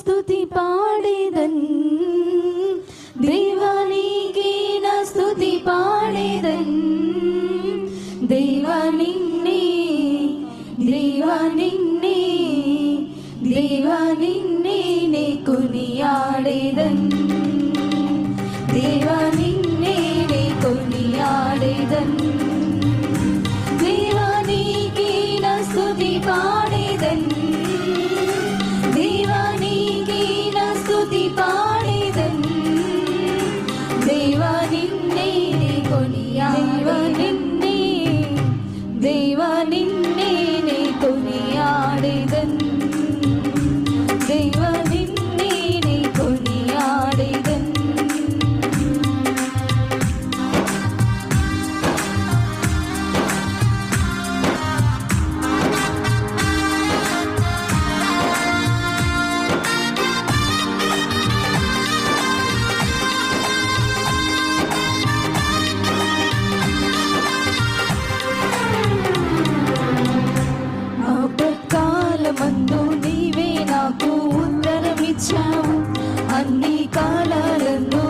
స్థుతి పాడేదన్. దేవానికి నా స్థుతి పాడేదన్? దేవా నిన్నే. దేవా నిన్నే నే కొనియాడేదన్. దేవ ఇచ్చావు అన్ని కాలాలను